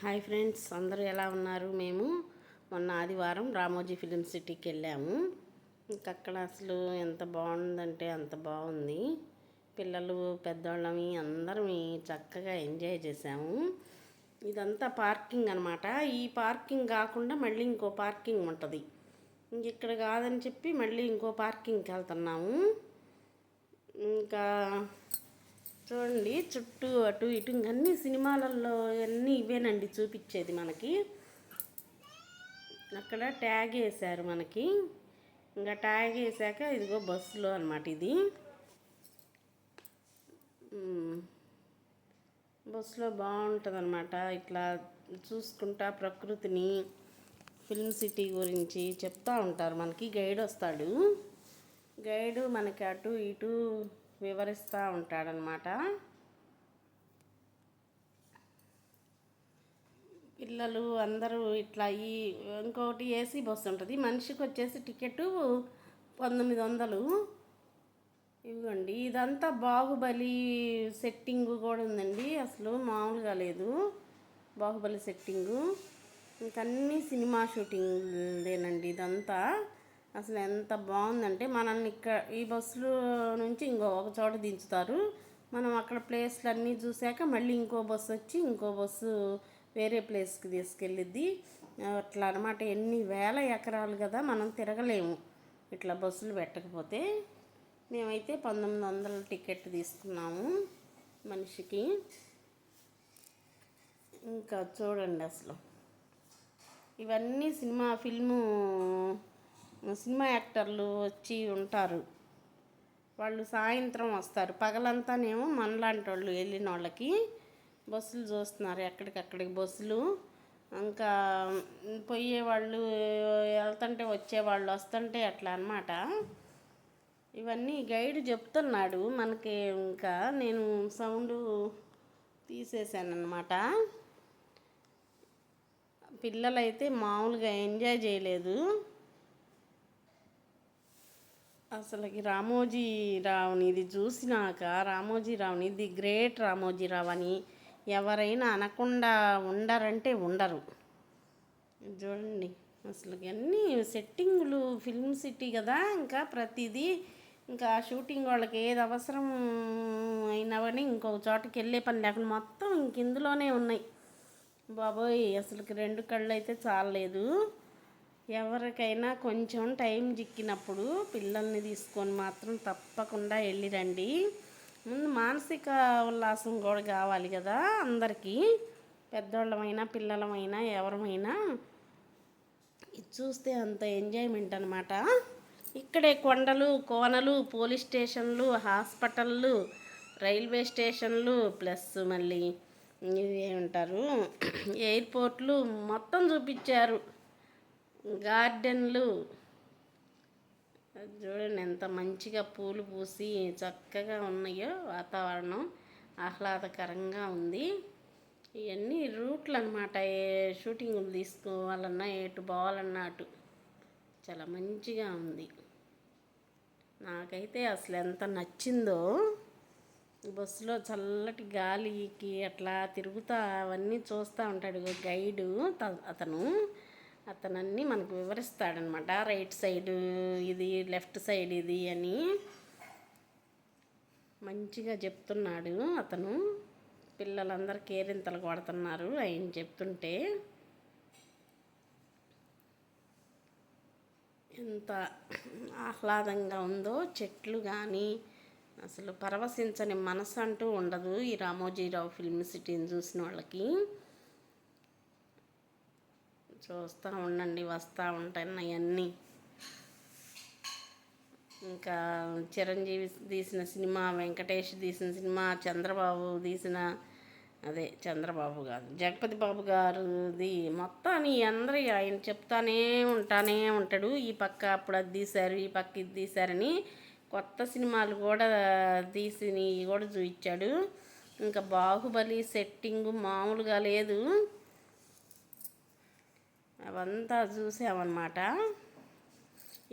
Hi friends అందరూ ఎలా ఉన్నారు? మేము మొన్న ఆదివారం రామోజీ ఫిలిం సిటీకి వెళ్ళాము. ఇంకా అక్కడ అసలు ఎంత బాగుందంటే అంత బాగుంది. పిల్లలు పెద్దవాళ్ళమి అందరం చక్కగా ఎంజాయ్ చేసాము ఇదంతా పార్కింగ్ అనమాట ఈ పార్కింగ్ కాకుండా మళ్ళీ ఇంకో పార్కింగ్ ఉంటుంది. ఇక్కడ కాదని చెప్పి మళ్ళీ ఇంకో పార్కింగ్కి వెళ్తున్నాము. ఇంకా చూడండి చుట్టూ అటు ఇటు అన్ని సినిమాలలో అన్నీ ఇవేనండి చూపించేది మనకి. అక్కడ ట్యాగ్ వేశారు మనకి. ఇంకా ట్యాగ్ వేసాక ఇదిగో బస్సులో అనమాట ఇది. బస్సులో బాగుంటుంది అనమాట ఇట్లా చూసుకుంటా ప్రకృతిని ఫిల్మ్ సిటీ గురించి చెప్తా ఉంటారు మనకి. గైడ్ వస్తాడు గైడు మనకి అటు ఇటు వివరిస్తూ ఉంటాడనమాట పిల్లలు అందరూ ఇట్లా ఈ ఇంకొకటి ఏసీ బస్సు ఉంటుంది. మనిషికి వచ్చేసి టికెట్ పంతొమ్మిది వందలు. ఇవ్వండి. ఇదంతా బాహుబలి సెట్టింగ్ కూడా ఉందండి. అసలు మామూలుగా లేదు. బాహుబలి సెట్టింగు. ఇంకన్నీ సినిమా షూటింగ్దేనండి ఇదంతా. అసలు ఎంత బాగుందంటే మనల్ని ఇక్కడ ఈ బస్సులో నుంచి ఇంకో ఒక చోట దించుతారు. మనం అక్కడ ప్లేస్లు అన్నీ చూశాక మళ్ళీ ఇంకో బస్సు వచ్చి ఇంకో బస్సు వేరే ప్లేస్కి తీసుకెళ్ళిద్ది. అట్లా అనమాట ఎన్ని వేల ఎకరాలు కదా మనం తిరగలేము ఇట్లా బస్సులు పెట్టకపోతే. మేమైతే పంతొమ్మిది వందల టికెట్ తీసుకున్నాము మనిషికి. ఇంకా చూడండి అసలు. ఇవన్నీ సినిమా ఫిల్ము సినిమా యాక్టర్లు వచ్చి ఉంటారు. వాళ్ళు సాయంత్రం వస్తారు. పగలంతానేమో మనలాంటి వాళ్ళు వెళ్ళిన వాళ్ళకి బస్సులు చూస్తున్నారు. ఎక్కడికక్కడికి బస్సులు. ఇంకా పోయేవాళ్ళు వెళ్తుంటే వచ్చేవాళ్ళు వస్తుంటే అట్లా అనమాట ఇవన్నీ గైడ్ చెప్తున్నాడు. మనకి ఇంకా నేను సౌండ్ తీసేసాను అనమాట పిల్లలైతే మామూలుగా ఎంజాయ్ చేయలేదు. అసలుకి రామోజీరావుని ఇది చూసినాక రామోజీరావుని ది గ్రేట్ రామోజీరావు అని ఎవరైనా అనకుండా ఉండరంటే ఉండరు. చూడండి అసలు అన్నీ సెట్టింగులు ఫిల్మ్ సిటీ కదా ఇంకా ప్రతిదీ ఇంకా షూటింగ్ వాళ్ళకి ఏది అవసరం అయినా కానీ ఇంకొక చోటకి వెళ్ళే పని లేకుండా మొత్తం ఇంక ఇందులోనే ఉన్నాయి. బాబోయ్ అసలుకి రెండు కళ్ళు అయితే చాలలేదు. ఎవరికైనా కొంచెం టైం చిక్కినప్పుడు పిల్లల్ని తీసుకొని మాత్రం తప్పకుండా వెళ్ళిరండి ముందు మానసిక ఉల్లాసం కూడా కావాలి కదా అందరికీ. పెద్దవాళ్ళమైనా పిల్లలమైనా ఎవరమైనా. ఇది చూస్తే అంత ఎంజాయ్మెంట్ అనమాట ఇక్కడే కొండలు కోనలు పోలీస్ స్టేషన్లు హాస్పిటళ్ళు రైల్వే స్టేషన్లు ప్లస్ మళ్ళీ ఇవి ఏమంటారు ఎయిర్పోర్ట్లు మొత్తం చూపించారు. గార్డెన్లు. చూడండి ఎంత మంచిగా పూలు పూసి చక్కగా ఉన్నాయో వాతావరణం. ఆహ్లాదకరంగా ఉంది. ఇవన్నీ రూట్లు అనమాట ఏ షూటింగ్లు తీసుకోవాలన్నా ఎటు పోవాలన్నా అటు. చాలా మంచిగా ఉంది. నాకైతే అసలు ఎంత నచ్చిందో. బస్సులో చల్లటి గాలికి అట్లా తిరుగుతా అవన్నీ చూస్తూ ఉంటాడు గైడు త- అతను. అతనన్నీ మనకు వివరిస్తాడనమాట. రైట్ సైడ్ ఇది లెఫ్ట్ సైడ్ ఇది అని మంచిగా చెప్తున్నాడు అతను. పిల్లలందరూ కేరింతలు కొడుతున్నారు ఆయన చెప్తుంటే. ఎంత ఆహ్లాదంగా ఉందో చెట్లు కానీ అసలు పరవశించని మనసు అంటూ ఉండదు ఈ రామోజీరావు ఫిల్మ్ సిటీని చూసిన వాళ్ళకి. చూస్తూ ఉండండి వస్తూ ఉంటాయి అవన్నీ ఇంకా చిరంజీవి తీసిన సినిమా వెంకటేష్ తీసిన సినిమా చంద్రబాబు తీసిన అదే చంద్రబాబు కాదు జగపతి బాబు గారుది మొత్తాన్ని అందరూ ఆయన చెప్తానే ఉంటానే ఉంటాడు. ఈ పక్క అప్పుడు అది తీశారు ఈ పక్క ఇది తీశారని కొత్త సినిమాలు కూడా తీసి కూడా చూపించాడు. ఇంకా బాహుబలి సెట్టింగ్ మామూలుగా లేదు. అవంతా చూసామన్నమాట.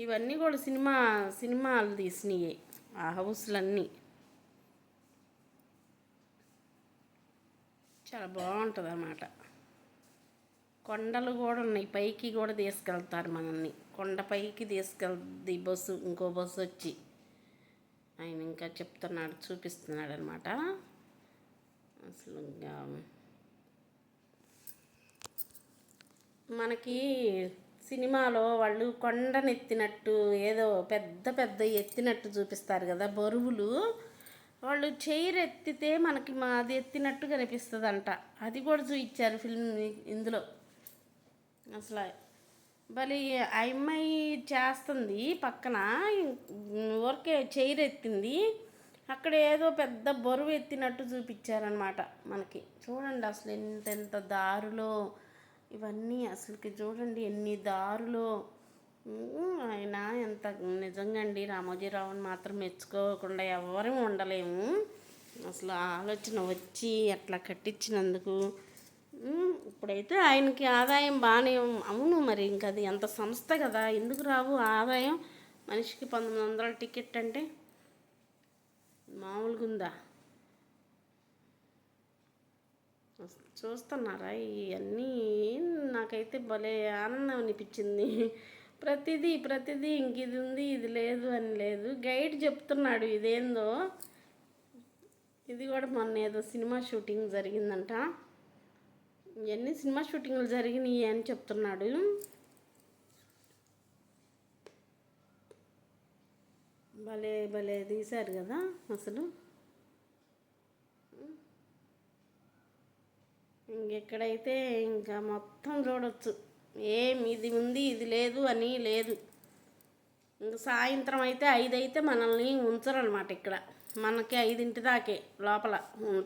ఇవన్నీ కూడా సినిమా సినిమాలు తీసినవి ఆ హౌస్లన్నీ. చాలా బాగుంటుంది అన్నమాట కొండలు కూడా ఉన్నాయి పైకి కూడా తీసుకెళ్తారు మనల్ని. కొండ పైకి తీసుకెళ్తుంది బస్సు ఇంకో బస్సు వచ్చి. ఆయన ఇంకా చెప్తున్నాడు చూపిస్తున్నాడు అనమాట అసలు ఇంకా మనకి సినిమాలో వాళ్ళు కొండనెత్తినట్టు ఏదో పెద్ద పెద్ద ఎత్తినట్టు చూపిస్తారు కదా బరువులు. వాళ్ళు చైర్ ఎత్తితే మనకి మా అది ఎత్తినట్టు కనిపిస్తుంది అంట అది కూడా చూపించారు ఫిల్మ్ ఇందులో. అసలు భలే అమ్మాయి చేస్తుంది పక్కన. ఊరికే చైర్ ఎత్తింది. అక్కడ ఏదో పెద్ద బరువు ఎత్తినట్టు చూపించారనమాట మనకి. చూడండి అసలు ఎంత ఎంత దారులో ఇవన్నీ అసలుకి చూడండి ఎన్ని దారులో. ఆయన ఎంత నిజంగా అండి రామోజీరావుని మాత్రం మెచ్చుకోకుండా ఎవరూ ఉండలేము. అసలు ఆలోచన వచ్చి అట్లా కట్టించినందుకు ఇప్పుడైతే ఆయనకి ఆదాయం బాగానే అవును మరి ఇంకా అది ఎంత సంస్థ కదా ఎందుకు రావు ఆదాయం? మనిషికి పంతొమ్మిది వందల టికెట్ అంటే మామూలుగా ఉందా చూస్తున్నారా? ఇవన్నీ నాకైతే భలే ఆనందం అనిపించింది ప్రతిదీ ప్రతిదీ ఇంక ఇది ఉంది ఇది లేదు అని లేదు. గైడ్ చెప్తున్నాడు ఇదేందో. ఇది కూడా మొన్న ఏదో సినిమా షూటింగ్ జరిగిందంట. ఇవన్నీ సినిమా షూటింగ్లు జరిగినాయి అని చెప్తున్నాడు. భలే భలే తీశారు కదా అసలు. ఇంకెక్కడైతే ఇంకా మొత్తం చూడొచ్చు. ఏం ఇది ఉంది ఇది లేదు అని లేదు. ఇంకా సాయంత్రం అయితే ఐదు అయితే మనల్ని ఉంచరనమాట ఇక్కడ. మనకి ఐదింటి దాకే లోపల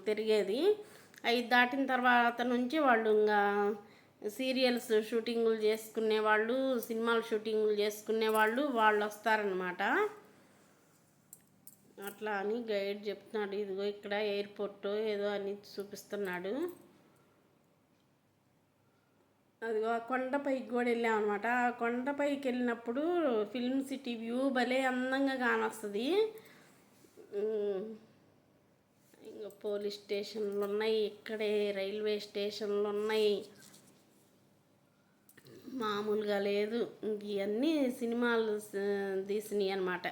తిరిగేది. ఐదు దాటిన తర్వాత నుంచి వాళ్ళు ఇంకా సీరియల్స్ షూటింగులు చేసుకునే వాళ్ళు సినిమాలు షూటింగులు చేసుకునే వాళ్ళు వాళ్ళు వస్తారనమాట అట్లా అని గైడ్ చెప్తున్నాడు. ఇదిగో ఇక్కడ ఎయిర్పోర్ట్ ఏదో అని చూపిస్తున్నాడు. అదిగో ఆ కొండపైకి కూడా వెళ్ళాం అనమాట ఆ కొండపైకి వెళ్ళినప్పుడు ఫిల్మ్ సిటీ వ్యూ భలే అందంగా కానొస్తుంది. ఇంకా పోలీస్ స్టేషన్లు ఉన్నాయి ఇక్కడే రైల్వే స్టేషన్లు ఉన్నాయి. మామూలుగా లేదు. ఇవన్నీ సినిమాలు తీసినాయి అనమాట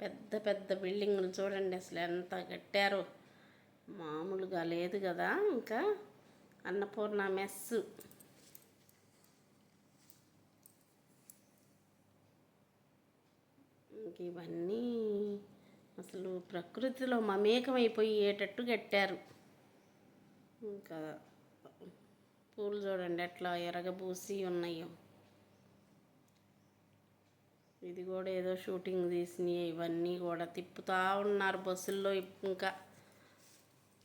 పెద్ద పెద్ద బిల్డింగ్లు చూడండి అసలు ఎంత కట్టారో. మామూలుగా లేదు కదా ఇంకా. అన్నపూర్ణ మెస్సు. మనకి ఇవన్నీ అసలు ప్రకృతిలో మమేకమైపోయేటట్టు కట్టారు. ఇంకా పూలు చూడండి ఎట్లా ఎరగబూసి ఉన్నాయో. ఇది కూడా ఏదో షూటింగ్ తీసినాయి ఇవన్నీ కూడా తిప్పుతూ ఉన్నారు బస్సుల్లో ఇంకా.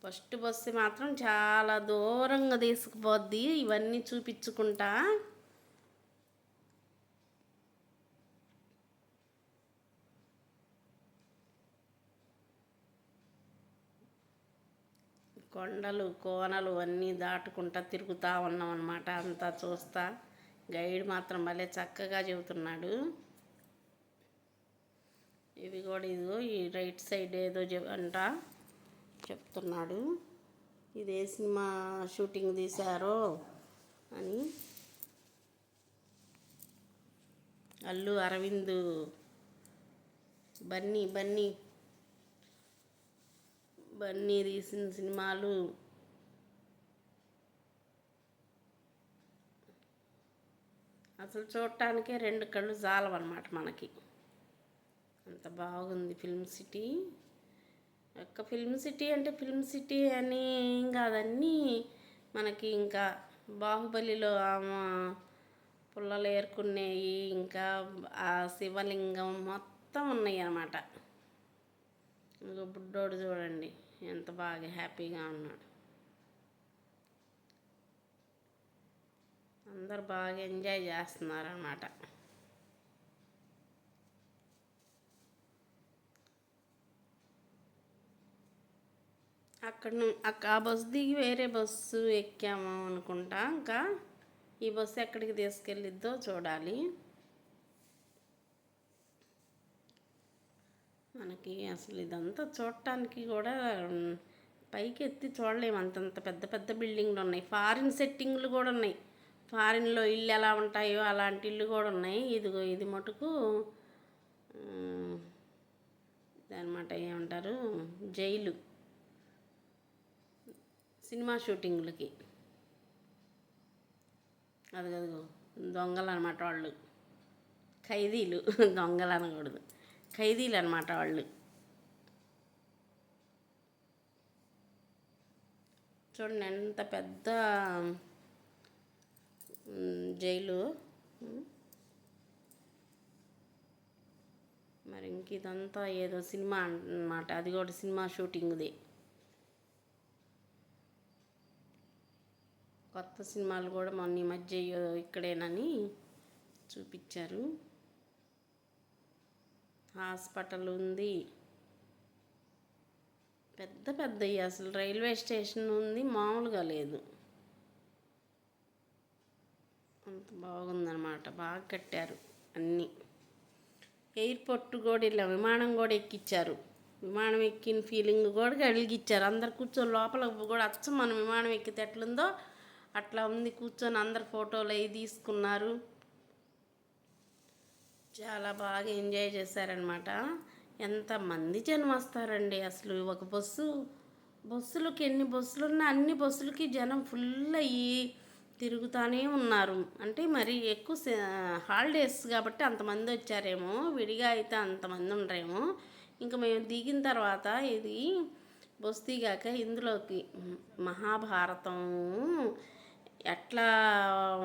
ఫస్ట్ బస్సు మాత్రం చాలా దూరంగా తీసుకుపోద్ది ఇవన్నీ చూపించుకుంటా. కొండలు కోనలు అన్నీ దాటుకుంటా తిరుగుతూ ఉన్నాం అనమాట అంతా చూస్తా. గైడ్ మాత్రం భలే చక్కగా చెబుతున్నాడు. ఇవి కూడా ఇదిగో ఈ రైట్ సైడ్ ఏదో చెప్ అంట చెప్తున్నాడు. ఇది ఏ సినిమా షూటింగ్ తీశారో అని. అల్లు అరవింద్ బన్నీ బన్నీ. బన్నీ తీసిన సినిమాలు. అసలు చూడటానికే రెండు కళ్ళు జాలవన్నమాట మనకి. అంత బాగుంది ఫిల్మ్ సిటీ. ఒక్క ఫిల్మ్ సిటీ అంటే ఫిల్మ్ సిటీ అని ఏం కాదన్నీ. మనకి ఇంకా బాహుబలిలో ఆమె పుల్లలు ఏరుకునేవి ఇంకా ఆ శివలింగం మొత్తం ఉన్నాయి అన్నమాట ఇంకో బుడ్డోడు చూడండి. ఎంత బాగా హ్యాపీగా ఉన్నాడు. అందరు బాగా ఎంజాయ్ చేస్తున్నారు అన్నమాట అక్కడ ను- ఆ బస్సు దిగి వేరే బస్సు ఎక్కాము అనుకుంటా. ఇంకా ఈ బస్సు ఎక్కడికి తీసుకెళ్ళిద్దో చూడాలి. మనకి అసలు ఇదంతా చూడటానికి కూడా పైకి ఎత్తి చూడలేము. అంతంత పెద్ద పెద్ద బిల్డింగ్లు ఉన్నాయి. ఫారిన్ సెట్టింగ్లు కూడా ఉన్నాయి. ఫారిన్లో ఇల్లు ఎలా ఉంటాయో అలాంటి ఇల్లు కూడా ఉన్నాయి. ఇదిగో ఇది మటుకు అనమాట ఏమంటారు? జైలు. సినిమా షూటింగ్లకి. అదిగదిగో దొంగలు అనమాట వాళ్ళు. ఖైదీలు. దొంగలు అనకూడదు. ఖైదీలు అనమాట వాళ్ళు. చూడండి ఎంత పెద్ద జైలు. మరి ఇంక ఇదంతా ఏదో సినిమా అన్నమాట. అది కూడా సినిమా షూటింగ్ది. కొత్త సినిమాలు కూడా మొన్న ఈ మధ్య ఇక్కడేనని చూపించారు. హాస్పిటల్ ఉంది పెద్ద పెద్ద అసలు రైల్వే స్టేషన్ ఉంది మామూలుగా లేదు. అంత బాగుందన్నమాట బాగా కట్టారు అన్నీ. ఎయిర్పోర్ట్ కూడా ఇలా విమానం కూడా ఎక్కిచ్చారు. విమానం ఎక్కిన ఫీలింగ్ కూడా కలిగిచ్చారు. అందరు కూర్చొని లోపల కూడా అచ్చం మనం విమానం ఎక్కితే ఎట్లుందో అట్లా ఉంది. కూర్చొని అందరు ఫోటోలు అవి తీసుకున్నారు. చాలా బాగా ఎంజాయ్ చేశారనమాట ఎంతమంది జనం వస్తారండి అసలు ఒక బస్సు బస్సులకి ఎన్ని బస్సులు ఉన్నా అన్ని బస్సులకి జనం ఫుల్ అయ్యి తిరుగుతానే ఉన్నారు. అంటే మరి ఎక్కువ సే- హాలిడేస్ కాబట్టి అంతమంది వచ్చారేమో విడిగా అయితే అంతమంది ఉండరేమో. ఇంకా మేము దిగిన తర్వాత ఇది బస్సు దిగాక ఇందులోకి మహాభారతం ఎట్లా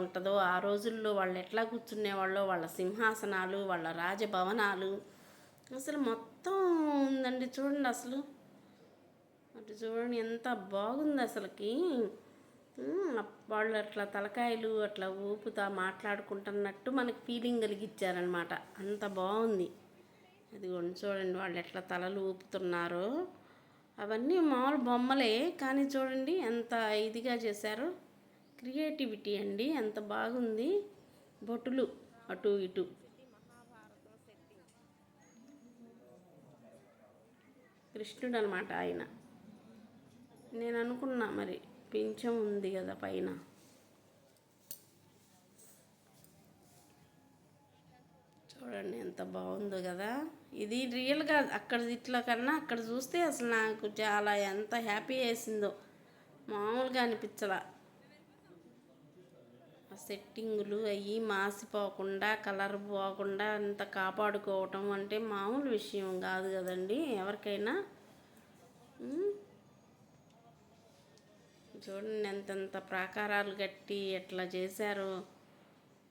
ఉంటుందో ఆ రోజుల్లో వాళ్ళు ఎట్లా కూర్చునేవాళ్ళో వాళ్ళ సింహాసనాలు వాళ్ళ రాజభవనాలు. అసలు మొత్తం ఉందండి చూడండి అసలు. అటు చూడండి ఎంత బాగుంది అసలుకి. వాళ్ళు అట్లా తలకాయలు అట్లా ఊపుతా మాట్లాడుకుంటున్నట్టు మనకి ఫీలింగ్ కలిగించారనమాట అంత బాగుంది. అది చూడండి వాళ్ళు ఎట్లా తలలు ఊపుతున్నారో. అవన్నీ మామూలు బొమ్మలే కానీ చూడండి ఎంత ఇదిగా చేశారు. క్రియేటివిటీ అండి. ఎంత బాగుంది. బొట్టులు అటు ఇటు. కృష్ణుడు అనమాట ఆయన. నేను అనుకున్నా మరి పింఛం ఉంది కదా పైన. చూడండి ఎంత బాగుందో కదా. ఇది రియల్గా అక్కడ ఇట్లా కన్నా అక్కడ చూస్తే అసలు నాకు చాలా ఎంత హ్యాపీ వేసిందో. మామూలుగా అనిపించలా. సెట్టింగులు అవి మాసిపోకుండా కలర్ పోకుండా అంత కాపాడుకోవటం అంటే మామూలు విషయం కాదు కదండి. ఎవరికైనా? చూడండి ఎంతెంత ప్రాకారాలు కట్టి ఎట్లా చేశారో.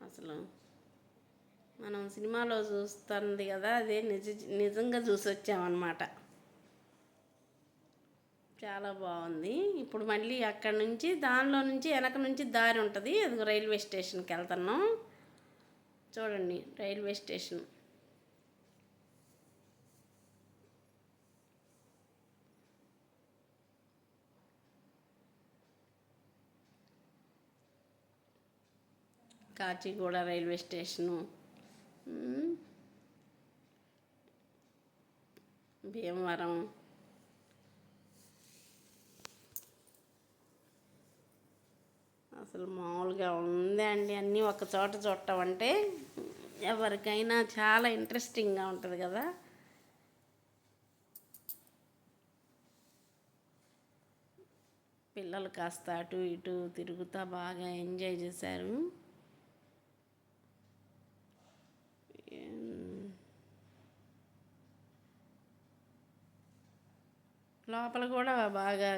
అసలు మనం సినిమాలో చూస్తుంది కదా అదే నిజ నిజంగా చూసొచ్చామన్నమాట. చాలా బాగుంది. ఇప్పుడు మళ్ళీ అక్కడ నుంచి దానిలో నుంచి వెనక నుంచి దారి ఉంటుంది. అది రైల్వే స్టేషన్కి వెళ్తున్నాం. చూడండి railway station. Kacheguda railway station. Bhimavaram. అసలు మామూలుగా ఉందండి. అన్నీ ఒక చోట చూడటం అంటే ఎవరికైనా చాలా ఇంట్రెస్టింగ్గా ఉంటుంది కదా. పిల్లలు కాస్త అటు ఇటు తిరుగుతా బాగా ఎంజాయ్ చేశారు. లోపల కూడా బాగా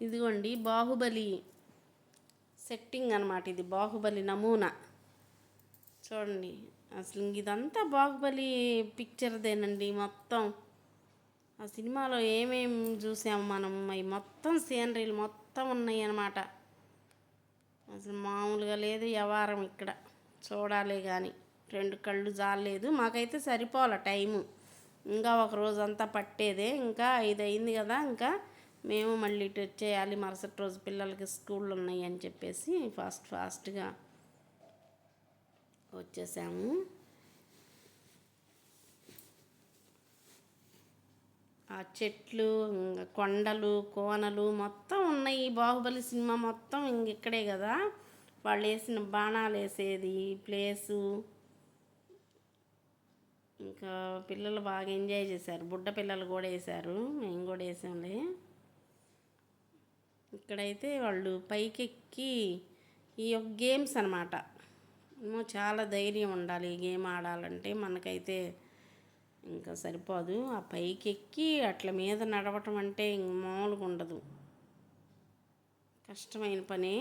ఇదిగోండి బాహుబలి. సెట్టింగ్ అనమాట ఇది బాహుబలి నమూనా. చూడండి అసలు ఇదంతా బాహుబలి పిక్చర్దేనండి మొత్తం. ఆ సినిమాలో ఏమేం చూసాము మనం? అవి మొత్తం సీనరీలు మొత్తం ఉన్నాయి అన్నమాట అసలు మామూలుగా లేదు వ్యవహారం ఇక్కడ. చూడాలి కానీ రెండు కళ్ళు జాలేదు మాకైతే సరిపోలే టైము. ఇంకా ఒక రోజంతా పట్టేదే. ఇంకా ఐదు అయింది కదా ఇంకా మేము మళ్ళీ ఇటు వచ్చేయాలి మరుసటి రోజు పిల్లలకి స్కూళ్ళు ఉన్నాయి అని చెప్పేసి ఫాస్ట్ ఫాస్ట్గా వచ్చేసాము. ఆ చెట్లు ఇంకా కొండలు కోనలు మొత్తం ఉన్నాయి. బాహుబలి సినిమా మొత్తం ఇంక ఇక్కడే కదా. వాళ్ళు వేసిన బాణాలు వేసేది ప్లేసు. ఇంకా పిల్లలు బాగా ఎంజాయ్ చేశారు. బుడ్డ పిల్లలు కూడా వేశారు. మేము కూడా వేసాంలే. ఇక్కడైతే వాళ్ళు పైకెక్కి ఈ యొక్క గేమ్స్ అనమాట చాలా ధైర్యం ఉండాలి ఈ గేమ్ ఆడాలంటే. మనకైతే ఇంకా సరిపోదు. ఆ పైకెక్కి అట్ల మీద నడవటం అంటే మామూలుగా ఉండదు. కష్టమైన పని.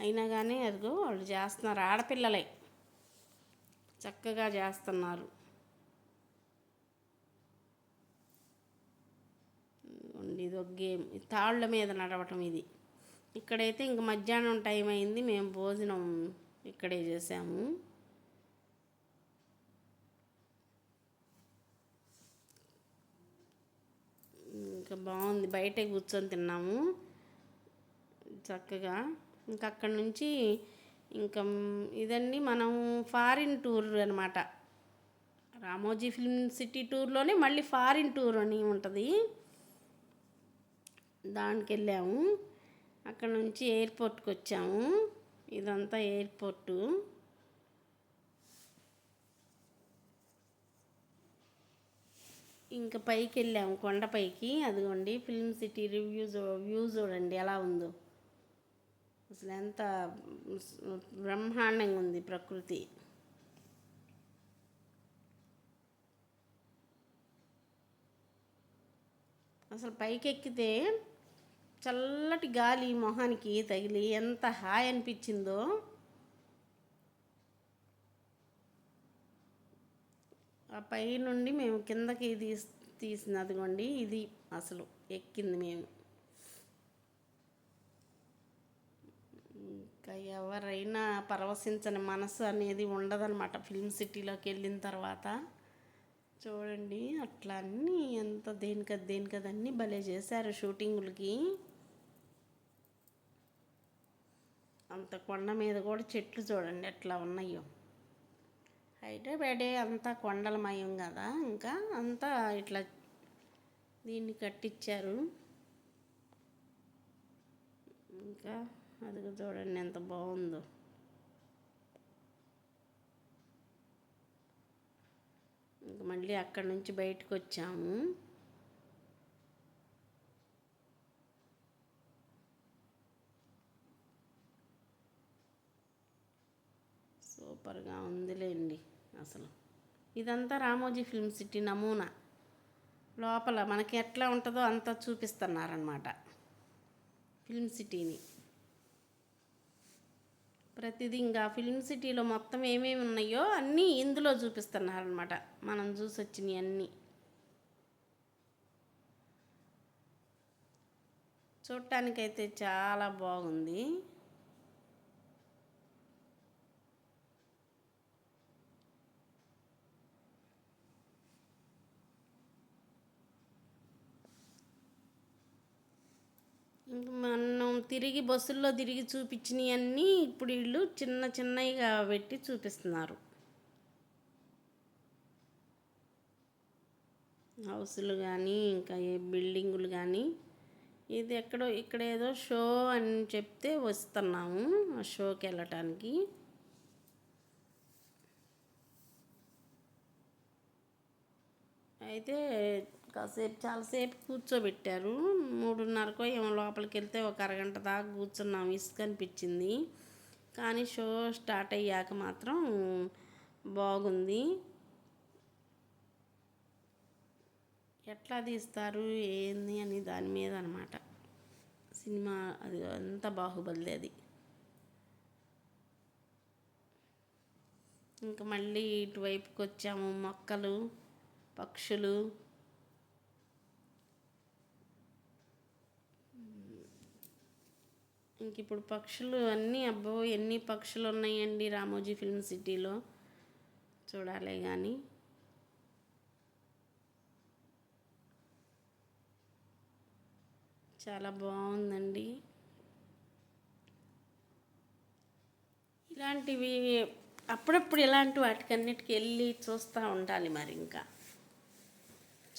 అయినా కానీ అదిగో వాళ్ళు చేస్తున్నారు. ఆడపిల్లలే. చక్కగా చేస్తున్నారు. ఇదిగోండి ఇది ఒక గేమ్ తాళ్ళ మీద నడవటం ఇది. ఇక్కడైతే ఇంక మధ్యాహ్నం టైం అయింది మేము భోజనం ఇక్కడే చేసాము. ఇంకా బాగుంది బయటే కూర్చొని తిన్నాము చక్కగా. ఇంకా అక్కడి నుంచి ఇంకా ఇదండి మనం ఫారిన్ టూర్ అనమాట రామోజీ ఫిల్మ్ సిటీ టూర్లోనే మళ్ళీ ఫారిన్ టూర్ అని ఉంటుంది. దానికి వెళ్ళాము అక్కడ నుంచి ఎయిర్పోర్ట్కి వచ్చాము. ఇదంతా ఎయిర్పోర్టు. ఇంకా పైకి వెళ్ళాము కొండపైకి అదిగోండి ఫిల్మ్ సిటీ రివ్యూ వ్యూ చూడండి ఎలా ఉందో. అసలు ఎంత బ్రహ్మాండంగా ఉంది ప్రకృతి. అసలు పైకి ఎక్కితే చల్లటి గాలి మొహానికి తగిలి ఎంత హాయ్ అనిపించిందో. ఆ పై నుండి మేము కిందకి తీసి తీసినదిగోండి ఇది అసలు ఎక్కింది మేము. ఇంకా ఎవరైనా పరవశించని మనసు అనేది ఉండదన్నమాట. ఫిల్మ్ సిటీలోకి వెళ్ళిన తర్వాత. చూడండి అట్లా అన్నీ ఎంత దేనికది దేనికదన్నీ భలే చేశారు షూటింగులకి. అంత కొండ మీద కూడా చెట్లు చూడండి ఎట్లా ఉన్నాయో. హైదరాబాడే అంతా కొండలమయం కదా ఇంకా అంతా ఇట్లా దీన్ని కట్టించారు ఇంకా అది చూడండి ఎంత బాగుందో. ఇంక మళ్ళీ అక్కడి నుంచి బయటకు వచ్చాము. సూపర్గా ఉందిలేండి అసలు. ఇదంతా రామోజీ ఫిల్మ్ సిటీ నమూనా. లోపల మనకి ఎట్లా ఉంటుందో అంతా చూపిస్తున్నారనమాట ఫిల్మ్ సిటీని. ప్రతిదీ ఇంకా ఫిల్మ్ సిటీలో మొత్తం ఏమేమి ఉన్నాయో అన్నీ ఇందులో చూపిస్తున్నారనమాట మనం చూసి వచ్చినవి అన్నీ. చూడటానికైతే చాలా బాగుంది. మనం తిరిగి బస్సుల్లో తిరిగి చూపించినవన్నీ ఇప్పుడు వీళ్ళు చిన్న చిన్నవిగా పెట్టి చూపిస్తున్నారు. హౌసులు కానీ ఇంకా ఏ బిల్డింగులు కానీ ఇది ఎక్కడో ఇక్కడ ఏదో షో అని చెప్తే వస్తున్నాము ఆ షోకి వెళ్ళటానికి. అయితే కాసేపు చాలాసేపు కూర్చోబెట్టారు. మూడున్నరకో ఏమో లోపలికి వెళ్తే ఒక అరగంట దాకా కూర్చున్నాం. ఇసుక అనిపించింది. కానీ షో స్టార్ట్ అయ్యాక మాత్రం బాగుంది. ఎట్లా తీస్తారు ఏంది అని దాని మీద అనమాట సినిమా అది అంత బాహుబలి అది. ఇంకా మళ్ళీ ఇటువైపుకి వచ్చాము మొక్కలు. పక్షులు. ఇంక ఇప్పుడు పక్షులు అన్నీ అబ్బో ఎన్ని పక్షులు ఉన్నాయండి రామోజీ ఫిల్మ్ సిటీలో. చూడాలి కానీ చాలా బాగుందండి. ఇలాంటివి అప్పుడప్పుడు ఇలాంటి వాటికన్నిటికి వెళ్ళి చూస్తూ ఉండాలి మరి ఇంకా.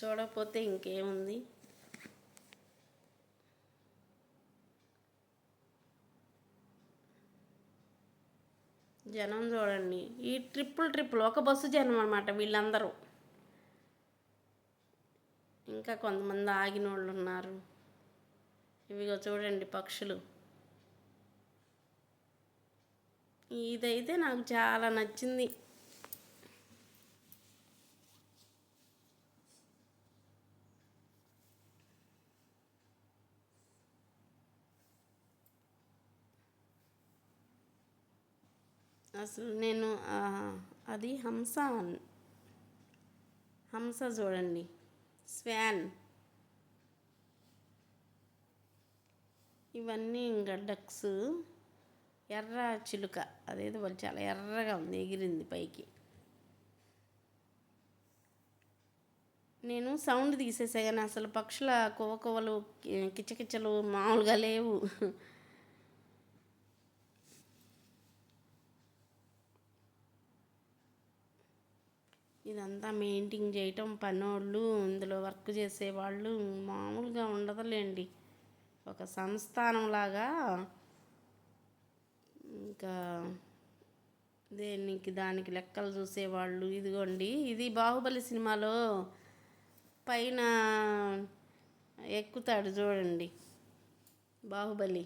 చూడకపోతే ఇంకేముంది? జనం చూడండి. ఈ ట్రిప్పులు ట్రిప్పులు ఒక బస్సు జనం అనమాట వీళ్ళందరూ. ఇంకా కొంతమంది ఆగిన వాళ్ళు ఉన్నారు. ఇవిగో చూడండి పక్షులు. ఇదైతే నాకు చాలా నచ్చింది. అసలు నేను అది హంస హంస చూడండి. స్వాన్. ఇవన్నీ ఇంకా డక్స్. ఎర్ర చిలుక. అదేదో వాళ్ళు చాలా ఎర్రగా ఉంది ఎగిరింది పైకి. నేను సౌండ్ తీసేసా కానీ అసలు పక్షుల కొవ్వ కొవ్వలు కిచకిచలు మామూలుగా లేవు. ఇదంతా మెయింటైన్ చేయటం పనోళ్ళు ఇందులో వర్క్ చేసేవాళ్ళు మామూలుగా ఉండదులేండి. ఒక సంస్థానం లాగా ఇంకా దేనికి దానికి లెక్కలు చూసేవాళ్ళు ఇదిగోండి. ఇది బాహుబలి సినిమాలో పైన ఎక్కుతాడు చూడండి. బాహుబలి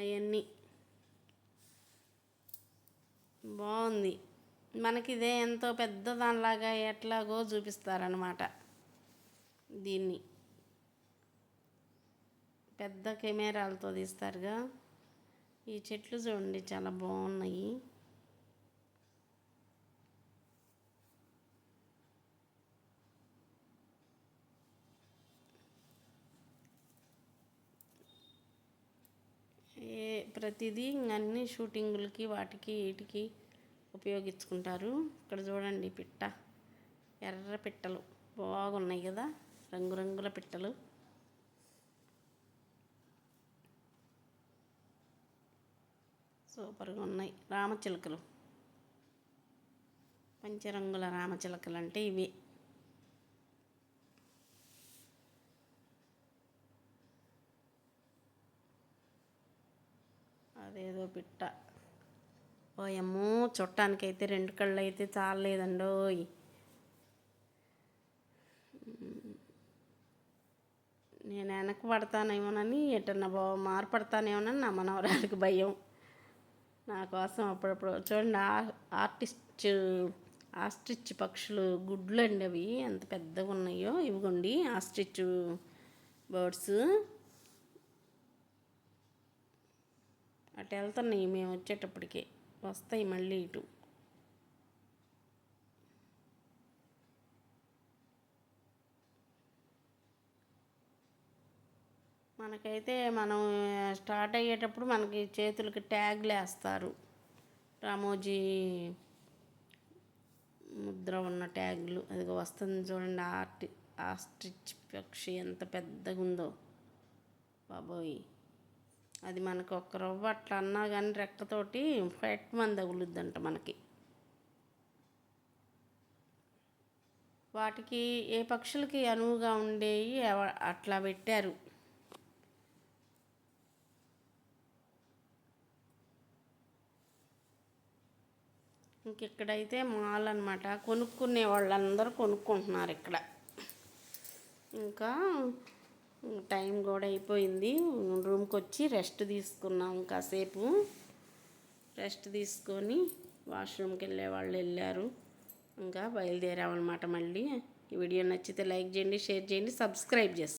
అవన్నీ. బాగుంది. మనకి ఇదే ఎంతో పెద్ద దానిలాగా ఎట్లాగో చూపిస్తారనమాట దీన్ని. పెద్ద కెమెరాలతో తీస్తారుగా. ఈ చెట్లు చూడండి చాలా బాగున్నాయి. ఏ ప్రతిదీ అన్ని షూటింగులకి వాటికి వీటికి ఉపయోగించుకుంటారు. ఇక్కడ చూడండి పిట్ట. ఎర్ర పిట్టలు. బాగున్నాయి కదా? రంగురంగుల పిట్టలు. సూపర్గా ఉన్నాయి. రామచిలుకలు పంచరంగుల రామచిలుకలు అంటే ఇవి. అదేదో పిట్ట. ఓయమ్మో చుట్టానికైతే రెండు కళ్ళు అయితే చాలలేదండోయ్. నేను వెనక్కి పడతానేమోనని ఎటన్నా బా మారుపడతానేమోనని నా మనవరాలకు భయం. నా కోసం అప్పుడప్పుడు చూడండి ఆర్టిస్ట్ ఆస్ట్రిచ్ పక్షులు గుడ్లు అండి అవి. ఎంత పెద్దగా ఉన్నాయో ఇవిగోండి ఆస్ట్రిచ్ బర్డ్స్. అటు వెళ్తున్నాయి మేము వచ్చేటప్పటికే. వస్తాయి మళ్ళీ ఇటు. మనకైతే మనం స్టార్ట్ అయ్యేటప్పుడు మనకి చేతులకి ట్యాగ్లు వేస్తారు. రామోజీ ముద్ర ఉన్న ట్యాగులు. అదిగో వస్తుంది చూడండి ఆర్టి ఆస్ట్రిచ్ పక్షి ఎంత పెద్దగా ఉందో బాబోయ్. అది మనకు ఒక్క రవ్వ అట్లా అన్నా కానీ రెక్కతోటి ఫెట్ మంది తగులుద్దంట మనకి. వాటికి ఏ పక్షులకి అనువుగా ఉండేవి అట్లా పెట్టారు. ఇంకెక్కడైతే మాల్ అనమాట కొనుక్కునే వాళ్ళందరూ కొనుక్కుంటున్నారు ఇక్కడ. ఇంకా టైం కూడా అయిపోయింది. రూమ్కి వచ్చి రెస్ట్ తీసుకున్నాం కాసేపు. రెస్ట్ తీసుకొని వాష్రూమ్కి వెళ్ళే వాళ్ళు వెళ్ళారు. ఇంకా బయలుదేరామన్నమాట మళ్ళీ. ఈ వీడియో నచ్చితే లైక్ చేయండి షేర్ చేయండి సబ్స్క్రైబ్ చేసుకోండి